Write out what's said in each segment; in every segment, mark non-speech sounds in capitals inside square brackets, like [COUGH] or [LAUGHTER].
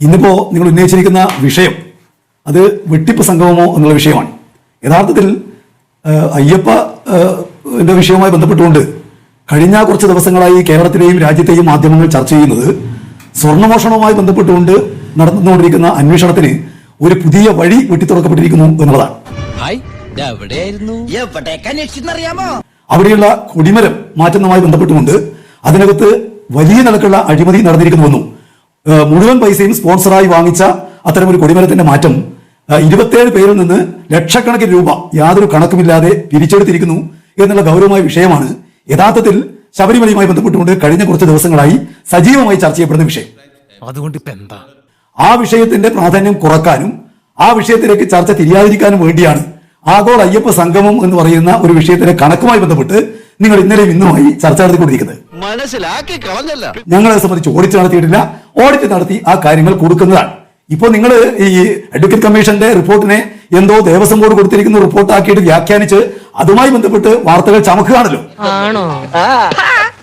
ഇന്നിപ്പോ നിങ്ങൾ ഉന്നയിച്ചിരിക്കുന്ന വിഷയം അത് വെട്ടിപ്പ് സംഗമമോ എന്നുള്ള വിഷയമാണ്. യഥാർത്ഥത്തിൽ അയ്യപ്പ എന്റെ വിഷയവുമായി ബന്ധപ്പെട്ടുകൊണ്ട് കഴിഞ്ഞ കുറച്ച് ദിവസങ്ങളായി കേരളത്തിലെയും രാജ്യത്തെയും മാധ്യമങ്ങൾ ചർച്ച ചെയ്യുന്നത് സ്വർണമോഷണവുമായി ബന്ധപ്പെട്ടുകൊണ്ട് നടന്നുകൊണ്ടിരിക്കുന്ന അന്വേഷണത്തിന് ഒരു പുതിയ വഴി വെട്ടിത്തുറക്കപ്പെട്ടിരിക്കുന്നു എന്നുള്ളതാണ്. അവിടെയുള്ള കൊടിമരം മാറ്റുന്നതുമായി ബന്ധപ്പെട്ടുകൊണ്ട് അതിനകത്ത് വലിയ നിലക്കുള്ള അഴിമതി നടന്നിരിക്കുന്നുവെന്നും മുഴുവൻ പൈസയും സ്പോൺസറായി വാങ്ങിച്ച അത്തരമൊരു കൊടിമരത്തിന്റെ മാറ്റം ഇരുപത്തേഴ് പേരിൽ നിന്ന് ലക്ഷക്കണക്കിന് രൂപ യാതൊരു കണക്കുമില്ലാതെ പിരിച്ചെടുത്തിരിക്കുന്നു എന്നുള്ള ഗൗരവമായ വിഷയമാണ് യഥാർത്ഥത്തിൽ ശബരിമലയുമായി ബന്ധപ്പെട്ടുകൊണ്ട് കഴിഞ്ഞ കുറച്ച് ദിവസങ്ങളായി സജീവമായി ചർച്ച ചെയ്യപ്പെടുന്ന വിഷയം. അതുകൊണ്ട് എന്താ? ആ വിഷയത്തിന്റെ പ്രാധാന്യം കുറക്കാനും ആ വിഷയത്തിലേക്ക് ചർച്ച തിരിയാതിരിക്കാനും വേണ്ടിയാണ് ആഗോള അയ്യപ്പ സംഗമം എന്ന് പറയുന്ന ഒരു വിഷയത്തിന്റെ കണക്കുമായി ബന്ധപ്പെട്ട് നിങ്ങൾ ഇന്നലെയും ഇന്നുമായി ചർച്ച നടത്തിക്കൊണ്ടിരിക്കുന്നത്. മനസ്സിലാക്കി കളഞ്ഞല്ല. ഞങ്ങളെ സംബന്ധിച്ച് ഓഡിറ്റ് നടത്തിയിട്ടില്ല. ഓഡിറ്റ് നടത്തി ആ കാര്യങ്ങൾ കൊടുക്കുന്നതാണ്. ഇപ്പോൾ നിങ്ങൾ ഈ അഡ്വക്കേറ്റ് കമ്മീഷന്റെ റിപ്പോർട്ടിനെ എന്തോ ദേവസ്വം ബോർഡ് കൊടുത്തിരിക്കുന്ന റിപ്പോർട്ടാക്കിയിട്ട് വ്യാഖ്യാനിച്ച് അതുമായി ബന്ധപ്പെട്ട് വാർത്തകൾ ചമക്കുകയാണല്ലോ.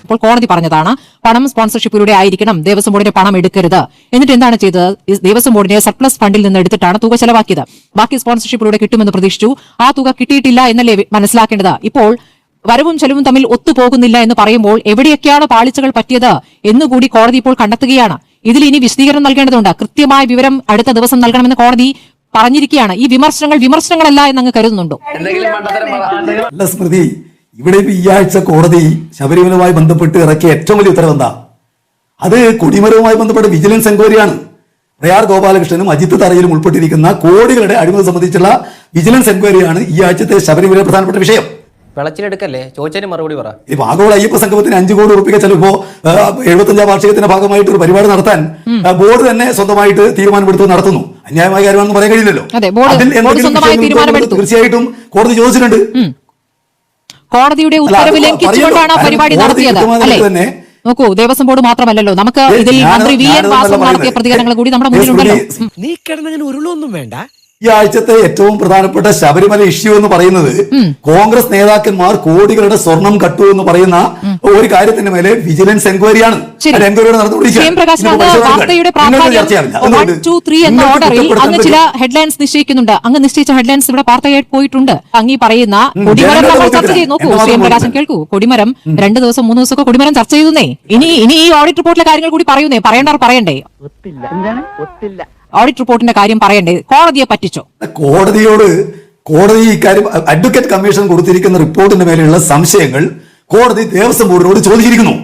ഇപ്പോൾ കോടതി പറഞ്ഞതാണ് പണം സ്പോൺസർഷിപ്പിലൂടെ ആയിരിക്കണം ദേവസ്വം ബോർഡിന്റെ പണം എടുക്കരുത്. എന്നിട്ട് എന്താണ് ചെയ്തത്? ദേവസ്വം ബോർഡിന്റെ സർപ്ലസ് ഫണ്ടിൽ നിന്ന് എടുത്തിട്ടാണ് തുക ചെലവാക്കിയത്. ബാക്കി സ്പോൺസർഷിപ്പിലൂടെ കിട്ടുമെന്ന് പ്രതീക്ഷിച്ചു. ആ തുക കിട്ടിയിട്ടില്ല എന്നല്ലേ മനസ്സിലാക്കേണ്ടത്? ഇപ്പോൾ വരവും ചെലവും തമ്മിൽ ഒത്തുപോകുന്നില്ല എന്ന് പറയുമ്പോൾ എവിടെയൊക്കെയാണ് പാളിച്ചകൾ പറ്റിയത് എന്നുകൂടി കോടതി ഇപ്പോൾ കണ്ടെത്തുകയാണ്. ഇതിൽ ഇനി വിശദീകരണം നൽകേണ്ടതുണ്ട്. കൃത്യമായ വിവരം അടുത്ത ദിവസം നൽകണമെന്ന് കോടതി പറഞ്ഞിരിക്കുകയാണ്. ഈ വിമർശനങ്ങൾ വിമർശനങ്ങളല്ല എന്നങ്ങ് കരുതുന്നുണ്ടോ. അല്ല സ്മൃതി. ഇവിടെ ഈ ആഴ്ച കോടതി ശബരിമലയുമായി ബന്ധപ്പെട്ട് ഇറക്കിയ ഏറ്റവും വലിയ ഉത്തരവ് എന്താ? അത് കൊടിമരവുമായി ബന്ധപ്പെട്ട വിജിലൻസ് എൻക്വയറിയാണ്. പ്രയാർ ഗോപാലകൃഷ്ണനും അജിത് തറയിലും ഉൾപ്പെട്ടിരിക്കുന്ന കോടികളുടെ അഴിമതി സംബന്ധിച്ചുള്ള വിജിലൻസ് എൻക്വയറിയാണ് ഈ ആഴ്ചത്തെ ശബരിമല പ്രധാനപ്പെട്ട വിഷയം. വിളച്ചിലെടുക്കല്ലേ ചോദിച്ചതിന് മറുപടി പറ. ഈ ആഗോള അയ്യപ്പ സംഗമത്തിന് അഞ്ചു കോടി ഉറപ്പിക്ക ചിലപ്പോ എഴുപത്തഞ്ചാം വാർഷികത്തിന്റെ ഭാഗമായിട്ട് ഒരു പരിപാടി നടത്താൻ ബോർഡ് തന്നെ സ്വന്തമായിട്ട് തീരുമാനമെടുത്ത് നടത്തുന്നു. അന്യായമായ കാര്യമാണെന്ന് പറയാൻ കഴിയില്ലല്ലോ. അതെ, ബോർഡ്- അതിൽ എന്തെങ്കിലും തീർച്ചയായിട്ടും കോടതി ചോദിച്ചിട്ടുണ്ട്. കോടതിയുടെ അല്ല, ഉത്തരവ് അത് ലംഘിച്ചുകൊണ്ടാണ് പറയല്ലോ. പരിപാടി നടത്തിയത്. അല്ലേ? നോക്കൂ ദേവസ്വം ബോർഡ് മാത്രമല്ലല്ലോ. നമുക്ക് ഇതിൽ മന്ത്രി വി എൻ വാസു നടത്തിയ പ്രതികരണങ്ങൾ കൂടി നമ്മുടെ മുന്നിലുണ്ടല്ലോ. നീ കിടന്നങ്ങനെ ഉരുളൊന്നും വേണ്ട. ഈ ആഴ്ചത്തെ ഏറ്റവും പ്രധാനപ്പെട്ട ശബരിമല ഇഷ്യൂ എന്ന് പറയുന്നത് കോൺഗ്രസ് നേതാക്കന്മാർ കോടികളുടെ സ്വർണം കട്ടു എന്ന് പറയുന്ന ഒരു കാര്യത്തിന്റെ മേലെ വിജിലൻസ് എൻക്വയറിയാണ് അങ്ങ് ചില. ഹെഡ്ലൈൻസ് നിശ്ചയിക്കുന്നുണ്ട്. അങ്ങ് നിശ്ചയിച്ച ഹെഡ്ലൈൻസ് ഇവിടെ വാർത്തയായി പോയിട്ടുണ്ട്. അങ്ങ് ഈ പറയുന്ന കൊടിമരം നമ്മൾ ചർച്ച ചെയ്ത്. നോക്കൂ സി എം പ്രകാശൻ കേൾക്കൂ. കൊടിമരം രണ്ട് ദിവസം മൂന്ന് ദിവസമൊക്കെ കൊടിമരം ചർച്ച ചെയ്തുന്നേ. ഇനി ഇനി ഈ ഓഡിറ്റ് റിപ്പോർട്ടിലെ കാര്യങ്ങൾ കൂടി പറയുന്നേ. പറയേണ്ടവർ പറയണ്ടേ? ഓഡിറ്റ് റിപ്പോർട്ടിന്റെ കാര്യം പറയണ്ടേ? കോടതിയെ പറ്റിച്ചോ? കോടതിയോട് കോടതി ഇക്കാര്യം അഡ്വക്കേറ്റ് കമ്മീഷൻ കൊടുത്തിരിക്കുന്ന റിപ്പോർട്ടിന്റെ മേലെയുള്ള സംശയങ്ങൾ കോടതി ദേവസ്വം ബോർഡിനോട് ചോദിച്ചിരിക്കുന്നു.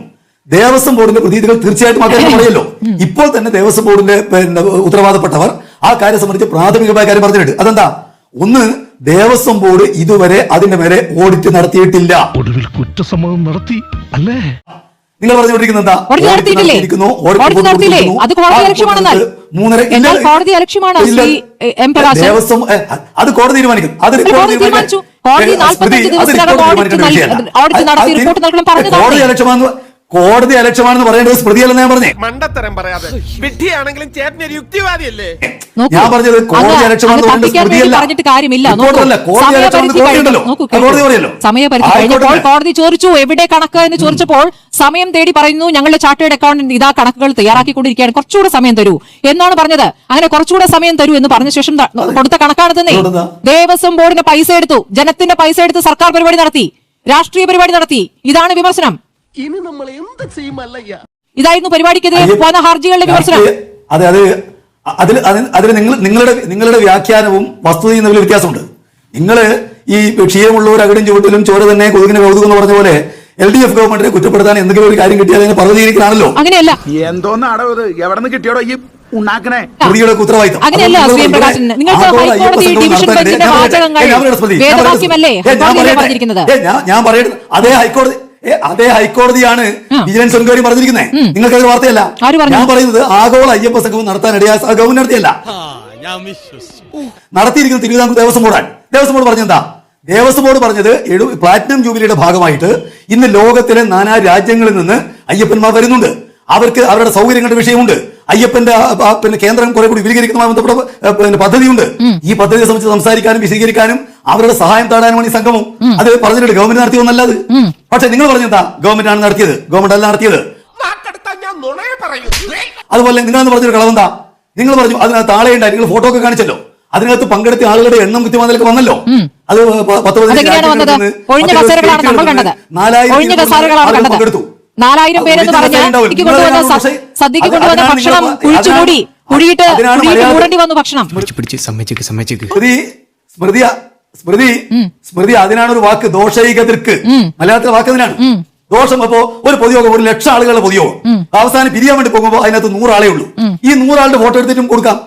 ദേവസ്വം ബോർഡിന്റെ പ്രതീതികൾ തീർച്ചയായിട്ടും അക്കാര്യം പറയല്ലോ. ഇപ്പോൾ തന്നെ ദേവസ്വം ബോർഡിന്റെ പിന്നെ ഉത്തരവാദപ്പെട്ടവർ ആ കാര്യം സംബന്ധിച്ച് പ്രാഥമികമായ കാര്യം പറഞ്ഞിട്ടുണ്ട്. അതെന്താ? ഒന്ന് ദേവസ്വം ബോർഡ് ഇതുവരെ അതിന്റെ മേലെ ഓഡിറ്റ് നടത്തിയിട്ടില്ല. ഒടുവിൽ കുറ്റസമ്മതം നടത്തി അല്ലേ? നിങ്ങൾ പറഞ്ഞുകൊണ്ടിരിക്കുന്നത്. അത് കോടതി മൂന്നര അലക്ഷ്യമാണ് ദേവസ്വം അത് തീരുമാനിക്കും. അത് കോടതി തീരുമാനിച്ചു. കോടതി 45 ദിവസത്തിനകം ഓഡിറ്റ് നടത്തി റിപ്പോർട്ട് നൽകണം പറഞ്ഞതാണ്. കോടതി അലക്ഷ്യമാണെന്ന് പറയേണ്ടത് സ്മൃതിയല്ലെന്ന് ഞാൻ പറഞ്ഞേ. മണ്ടത്തരം പറയാതെ. വിഡ്ഢിയാണെങ്കിലും ചേട്ടനൊരു യുക്തിവാദിയല്ലേ? നോക്കൂ, ഞാൻ പറഞ്ഞത് കോടതി അലക്ഷ്യമാണെന്ന് അങ്ങ് പറയേണ്ടത് സ്മൃതിയല്ല. പറഞ്ഞിട്ട് കാര്യമില്ല. കോടതി സമയപരിധി അലക്ഷ്യമാണെന്ന് കോടതി ഉണ്ടല്ലോ. കോടതി പറയല്ലോ. സമയപരിധി. കഴിഞ്ഞപ്പോൾ കോടതി ചോദിച്ചു എവിടെ കണക്ക്? എന്ന് ചോദിച്ചപ്പോൾ സമയം തേടി പറയുന്നു ഞങ്ങളുടെ ചാർട്ടേഡ് അക്കൗണ്ടന്റ് ഇതാ കണക്കുകൾ തയ്യാറാക്കിക്കൊണ്ടിരിക്കുകയാണ്. കുറച്ചുകൂടെ സമയം തരൂ. എന്നാണ് പറഞ്ഞത്. അങ്ങനെ കുറച്ചുകൂടെ സമയം തരൂ എന്ന് പറഞ്ഞ ശേഷം കൊടുത്ത കണക്കാണ് തന്നെ. ദേവസ്വം ബോർഡിന്റെ പൈസ എടുത്തു. ജനത്തിന്റെ പൈസ എടുത്ത് സർക്കാർ പരിപാടി നടത്തി. രാഷ്ട്രീയ പരിപാടി നടത്തി. ഇതാണ് വിമർശനം. ഇനി നമ്മൾ എന്ത് ചെയ്യുമല്ലയ്യ ഇതായിരുന്നു പരിപാടിക്കെതിരെ പോന്ന ഹർജികളുടെ വിമർശനം. അതെ അതെ. അത് അതിൽ അതിൽ അതിൽ നിങ്ങൾ നിങ്ങളുടെ നിങ്ങളുടെ വ്യാഖ്യാനവും വസ്തുതയും തമ്മിൽ വ്യത്യാസമുണ്ട്. നിങ്ങൾ ഈ ക്ഷീരമുള്ളവർ അകടും ചുവട്ടിലും ചോര തന്നെ കൊതുകിനെ കൗതുകം എന്ന് പറഞ്ഞ പോലെ എൽ ഡി എഫ് ഗവൺമെന്റിനെ കുറ്റപ്പെടുത്താൻ എന്തെങ്കിലും ഒരു കാര്യം കിട്ടിയാൽ അതിനെ പറഞ്ഞിരിക്കണമല്ലോ അങ്ങനെയല്ല. എന്തോന്നാടോ ഇത്? എവിടെ നിന്ന് കിട്ടിയോടോ ഈ ഉണ്ടാക്കണേ ഉത്തരവാദിത്തം. അങ്ങനെയല്ല, ശ്രീ പ്രകാശൻ. നിങ്ങൾക്ക് ഹൈക്കോടതി ഡിവിഷൻ ബെഞ്ചിന്റെ. വാചകങ്ങൾ ഞാൻ ഞാൻ വേദവാക്യമല്ലേ? ഞാൻ പറയട്ടെ. പറഞ്ഞിരിക്കുന്നത്? ഞാൻ ഞാൻ പറയട്ടെ. അതേ ഹൈക്കോടതി അതേ ഹൈക്കോടതിയാണ്. വിജിലൻസ് എൻക്വയറി പറഞ്ഞിരിക്കുന്നത് നിങ്ങൾക്ക് അത് വാർത്തയല്ല? ഞാൻ പറയുന്നത് ആഗോള അയ്യപ്പ സംഘം നടത്താൻ ഇടയാ ഗവൺമെന്റ് നടത്തിയല്ല. നടത്തിയിരിക്കുന്നത് തിരുവിതാംകൂർ ദേവസ്വം ബോർഡാണ്. ദേവസ്വം ബോർഡ് പറഞ്ഞെന്താ? ദേവസ്വം ബോർഡ് പറഞ്ഞത് എഴു പ്ലാറ്റിനം ജൂബിലിയുടെ ഭാഗമായിട്ട് ഇന്ന് ലോകത്തിലെ നാനാ രാജ്യങ്ങളിൽ നിന്ന് അയ്യപ്പന്മാർ വരുന്നുണ്ട്. അവർക്ക് അവരുടെ സൗകര്യങ്ങളുടെ വിഷയമുണ്ട്. അയ്യപ്പന്റെ പിന്നെ കേന്ദ്രം കുറെ കൂടി വിപുലീകരിക്കുന്നതുമായി ബന്ധപ്പെട്ട പിന്നെ പദ്ധതിയുണ്ട്. ഈ പദ്ധതിയെ സംബന്ധിച്ച് സംസാരിക്കാനും വിശദീകരിക്കാനും അവരുടെ സഹായം തേടാനുമാണ് ഈ സംഗമം അത് പറഞ്ഞിട്ടുണ്ട് ഗവൺമെന്റ് നടത്തിയോ നല്ലത് പക്ഷെ നിങ്ങൾ പറഞ്ഞെന്താ ഗവൺമെന്റ് ആണ് നടത്തിയത്. ഗവൺമെന്റ് അല്ല നടത്തിയത്. അതുപോലെ നിങ്ങളെന്ന് പറഞ്ഞൊരു കളവെന്താ നിങ്ങൾ പറഞ്ഞു അതിനകത്ത് ആളെ ഉണ്ടായി. നിങ്ങൾ ഫോട്ടോ ഒക്കെ കാണിച്ചല്ലോ. അതിനകത്ത് പങ്കെടുത്ത ആളുകളുടെ എണ്ണം കൃത്യമാതിലേക്ക് വന്നല്ലോ. അത് പത്ത് പതിനഞ്ച് കണ്ടത്. പങ്കെടുത്തു. നാലായിരം പേരെന്ന് പറഞ്ഞാൽ സദ്യക്ക് കൊണ്ടുവന്ന ഭക്ഷണം കുഴിയിട്ട് വന്നു ഭക്ഷണം. സ്മൃതി സ്മൃതി സ്മൃതി അതിനാണ് ഒരു വാക്ക് ദോഷൈകതിർക്ക്. മലയാളത്തിലെ വാക്ക് അതിനാണ്. ദോഷം അപ്പോ ഒരു പൊതുയോഗം ഒരു ലക്ഷം ആളുകളുടെ പൊതുയോഗം. അവസാനം പിരിയാൻ വേണ്ടി പോകുമ്പോൾ അതിനകത്ത് നൂറാളേ ഉള്ളൂ. ഈ നൂറാളുടെ ഫോട്ടോ എടുത്തിട്ടും കൊടുക്കാം.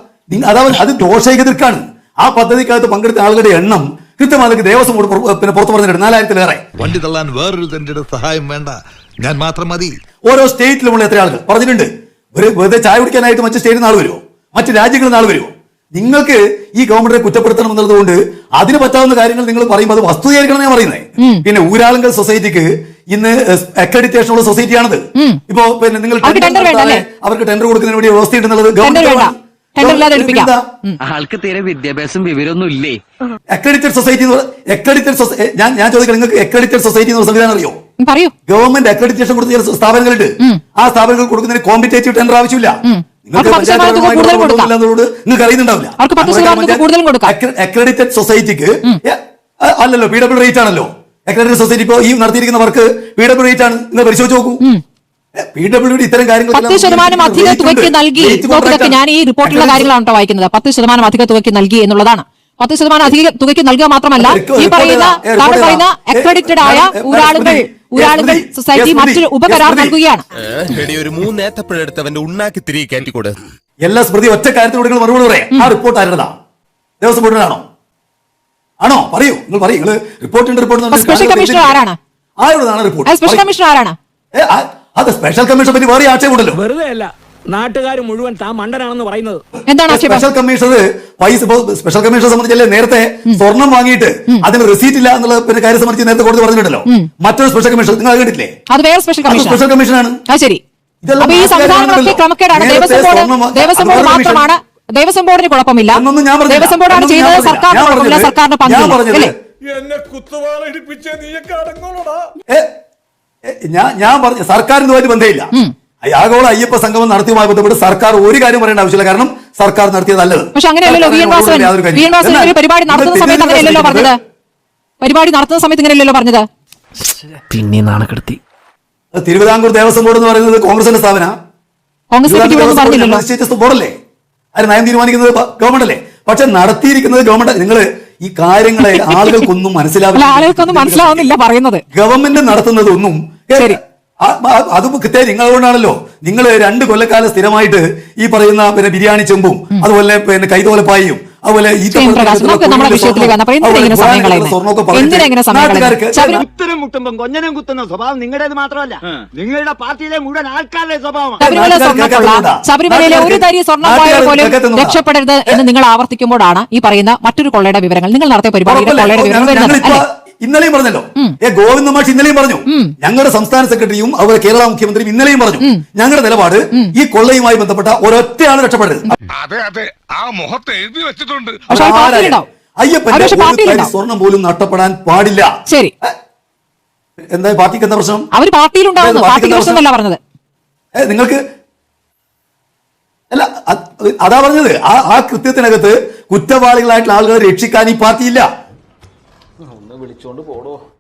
അതാ അത് ദോഷൈകതിർക്കാണ്. ആ പദ്ധതിക്കകത്ത് പങ്കെടുത്ത ആളുകളുടെ എണ്ണം കൃത്യമായി ദേവസ്വം പിന്നെ പുറത്തു പറഞ്ഞിട്ട് നാലായിരത്തിലേറെ. വണ്ടി തള്ളാൻ വേറൊരു തന്റെ സഹായം വേണ്ട. ഞാൻ മാത്രം മതി. ഓരോ സ്റ്റേറ്റിലുമുള്ള എത്ര ആളുകൾ പറഞ്ഞിട്ടുണ്ട്. ഒരു വെറുതെ ചായ കുടിക്കാനായിട്ട് മറ്റു സ്റ്റേറ്റിൽ നിന്ന് ആൾ വരുമോ മറ്റു രാജ്യങ്ങളിൽ നിന്ന് ആൾ വരുമോ നിങ്ങൾക്ക് ഈ ഗവൺമെന്റിനെ കുറ്റപ്പെടുത്തണം എന്നുള്ളത് കൊണ്ട് അതിന് പറ്റാവുന്ന കാര്യങ്ങൾ നിങ്ങൾ പറയുമ്പോൾ അത് വസ്തുതയായിരിക്കണം ഞാൻ പറയുന്നത് പിന്നെ ഊരാളുങ്കൽ സൊസൈറ്റിക്ക് ഇന്ന് അക്രഡിറ്റേഷൻ ഉള്ള സൊസൈറ്റിയാണത് ഇപ്പോ പിന്നെ നിങ്ങൾ അവർക്ക് tender tender വേണ്ട അല്ലേ? അവർക്ക് ടെൻഡർ കൊടുക്കുന്നതിന് വേണ്ടി വ്യവസ്ഥ ഉണ്ടെന്നുള്ളത് ഗവൺമെന്റ്. ആൾക്ക് തീരെ വിദ്യാഭ്യാസം വിവരമൊന്നും ഇല്ലേ? അക്രഡിറ്റഡ് സൊസൈറ്റി അക്രഡിറ്റഡ് ഞാൻ ഞാൻ ചോദിക്കാം നിങ്ങൾക്ക് അക്രഡിറ്റഡ് സൊസൈറ്റി എന്ന സംവിധാനം അറിയോ? പറയൂ. ഗവൺമെന്റ് അക്രഡിറ്റേഷൻ കൊടുത്ത ചില സ്ഥാപനങ്ങളുണ്ട്. ആ സ്ഥാപനങ്ങൾ കൊടുക്കുന്നതിന് കോമ്പറ്റേറ്റീവ് ടെൻഡർ ആവശ്യമില്ല. നിങ്ങൾക്ക് അറിയുന്നുണ്ടാവില്ല. അക്രഡിറ്റഡ് സൊസൈറ്റിക്ക് അല്ലല്ലോ പി ഡബ്ല്യൂ റേറ്റ് ആണല്ലോ. അക്രഡിറ്റഡ് സൊസൈറ്റി ഇപ്പോ ഈ നടത്തിയിരിക്കുന്ന വർക്ക് പി ഡബ്ല്യൂ റേറ്റ് ആണ്. നിങ്ങൾ പരിശോധിച്ച് നോക്കൂ. പി ഡബ്ല്യൂ ഇത്തരം കാര്യങ്ങൾ പത്ത് ശതമാനം അധിക തുകയ്ക്ക് നൽകി ഞാൻ ഈ റിപ്പോർട്ടിലുള്ള കാര്യങ്ങളാണ് വായിക്കുന്നത്. പത്ത് ശതമാനം അധിക തുകയ്ക്ക് നൽകി എന്നുള്ളതാണ്. പത്ത് ശതമാനം അധിക തുകയ്ക്ക് നൽകുക മാത്രമല്ല ഈ പറയുന്ന പറയുന്ന അക്രഡിറ്റഡ് ആയ ഏ, ഊരാളുകൾ സൊസൈറ്റി മറ്റൊരു ഉപകരാർ നൽകുകയാണ്. എടി ഒരു മൂന്നേത്തപ്പഴെടുത്തവന്റെ ഉണ്ണാക്കി തിരികെ കയറ്റിക്കൂടെ എല്ലാ സ്മൃതി ഒറ്റ കാര്യത്തിലൂടെ നിങ്ങൾ മറുപടി പറയാം. ആ റിപ്പോർട്ട് ആരുടേതാ ദേവസ്വം ബോർഡിനാണോ ആണോ? പറയൂ. നിങ്ങൾ പറയൂ. നിങ്ങൾ റിപ്പോർട്ട് ഉണ്ട് റിപ്പോർട്ട് സ്പെഷ്യൽ കമ്മീഷണർ ആരാണ്? ആരുടേതാണ് റിപ്പോർട്ട് സ്പെഷ്യൽ. കമ്മീഷണർ ആരാണ്? അതെ സ്പെഷ്യൽ കമ്മീഷൻ പറ്റി വേറെ ആക്ഷേപമുണ്ടല്ലോ വെറുതെ അല്ല നാട്ടുകാർ മുഴുവൻ താൻ മണ്ടനാണെന്ന് പറയുന്നത്. എന്താണ് സ്പെഷ്യൽ കമ്മീഷണർ പൈസ സ്പെഷ്യൽ കമ്മീഷണർ സംബന്ധിച്ചല്ലേ നേരത്തെ സ്വർണം വാങ്ങിയിട്ട് അതിന് റെസീറ്റ് ഇല്ല എന്നുള്ള പിന്നെ കാര്യം സംബന്ധിച്ച് നേരത്തെ കോടതി പറഞ്ഞിട്ടുണ്ടല്ലോ. മറ്റൊരു സ്പെഷ്യൽ കമ്മീഷണർ നിങ്ങൾ കേട്ടിട്ടില്ലേ? അത് വേറെ സ്പെഷ്യൽ കമ്മീഷൻ സ്പെഷ്യൽ കമ്മീഷനാണ് ആ ശരി. അപ്പൊ ഈ സംവിധാനങ്ങളൊക്കെ. ക്രമക്കേടാണ്. ദേവസ്വം ബോർഡ് ദേവസ്വം ബോർഡ് മാത്രമാണ്. ദേവസ്വം ബോർഡിന് കുഴപ്പമില്ല. ദേവസ്വം ബോർഡാണ് ചെയ്തത് സർക്കാരിന്റെ സർക്കാരിന് കുഴപ്പമില്ല. പറഞ്ഞത് സർക്കാരിന് ഞാൻ പങ്കില്ല എന്നെ കുത്തുവാള ഇടിപ്പിച്ച നീയൊക്കെ അടങ്ങോളടാ ഞാൻ ഞാൻ പറഞ്ഞു സർക്കാരിന് വേണ്ടി ബന്ധമില്ല. ആഗോള അയ്യപ്പ സംഗമം നടത്തിയുമായി ബന്ധപ്പെട്ട് സർക്കാർ ഒരു കാര്യം പറയേണ്ട ആവശ്യമില്ല. കാരണം സർക്കാർ നടത്തിയത് നല്ലത്. പക്ഷെ അങ്ങനെയല്ലല്ലോ പരിപാടി നടത്തുന്ന സമയത്ത് അങ്ങനെയല്ലല്ലോ പറഞ്ഞത്? പരിപാടി നടത്തുന്ന സമയത്ത് ഇങ്ങനെയല്ലല്ലോ പറഞ്ഞത്? പിന്നെ നാണക്കെടുത്തി. തിരുവിതാംകൂർ ദേവസ്വം ബോർഡ് എന്ന് പറയുന്നത് കോൺഗ്രസിന്റെ സ്ഥാപന. കോൺഗ്രസ് ബോർഡല്ലേ? അത് നയം തീരുമാനിക്കുന്നത്? ഗവൺമെന്റ് അല്ലേ പക്ഷെ നടത്തിയിരിക്കുന്നത് ഗവൺമെന്റ്. നിങ്ങൾ ഈ കാര്യങ്ങളെ [LAUGHS] ആളുകൾക്കൊന്നും മനസ്സിലാവില്ല. ആളുകൾക്കൊന്നും മനസ്സിലാവുന്നില്ല പറയുന്നത്. ഗവൺമെന്റ് നടത്തുന്നതൊന്നും ശരി. ആ- ആ- അത് കൃത്യം നിങ്ങൾ കൊണ്ടാണല്ലോ നിങ്ങൾ രണ്ട് കൊല്ലക്കാലം സ്ഥിരമായിട്ട് ഈ പറയുന്ന പിന്നെ ബിരിയാണി ചെമ്പും അതുപോലെ പിന്നെ കൈതോലപ്പായും അതുപോലെ കുത്തനും മുട്ടുമ്പം കൊഞ്ഞനും കുത്തുന്ന സ്വഭാവം നിങ്ങളുടേത് മാത്രമല്ല. നിങ്ങളുടെ പാർട്ടിയിലെ മുഴുവൻ ആൾക്കാരുടെ സ്വഭാവമാണ്? ശബരിമലയിലെ ഒരു തരി സ്വർണം പോലും രക്ഷപ്പെടരുത് എന്ന് നിങ്ങൾ ആവർത്തിക്കുമ്പോഴാണ് ഈ പറയുന്ന മറ്റൊരു കൊള്ളയുടെ വിവരങ്ങൾ. നിങ്ങൾ നടത്തിയ പരിപാടി? കൊള്ളയുടെ വിവരങ്ങൾ വരുന്നത് ഇന്നലെയും പറഞ്ഞല്ലോ. ഏ ഗോവിന്ദ മാഷ് ഇന്നലെയും പറഞ്ഞു. ഞങ്ങളുടെ സംസ്ഥാന സെക്രട്ടറിയും അതുപോലെ കേരള മുഖ്യമന്ത്രിയും ഇന്നലെയും പറഞ്ഞു. ഞങ്ങളുടെ നിലപാട് ഈ കൊള്ളയുമായി ബന്ധപ്പെട്ട ഒരൊറ്റയാണ് രക്ഷപ്പെടരുത്. അതെ അതെ. ആ മുഖത്ത് എഴുതി വെച്ചിട്ടുണ്ട്. അയ്യപ്പന്റെ സ്വർണം പോലും നഷ്ടപ്പെടാൻ പാടില്ല. ശരി. എന്താ പാർട്ടിക്ക് എന്താ പ്രശ്നം? അവർ പാർട്ടിയിലുണ്ടാവുന്നു. പറഞ്ഞത് നിങ്ങൾക്ക് അല്ല അതാ പറഞ്ഞത്. ആ ആ കൃത്യത്തിനകത്ത് കുറ്റവാളികളായിട്ടുള്ള ആളുകളെ രക്ഷിക്കാൻ ഈ പാർട്ടിയില്ല ഒന്ന് വിളിച്ചോണ്ട് പോടോ.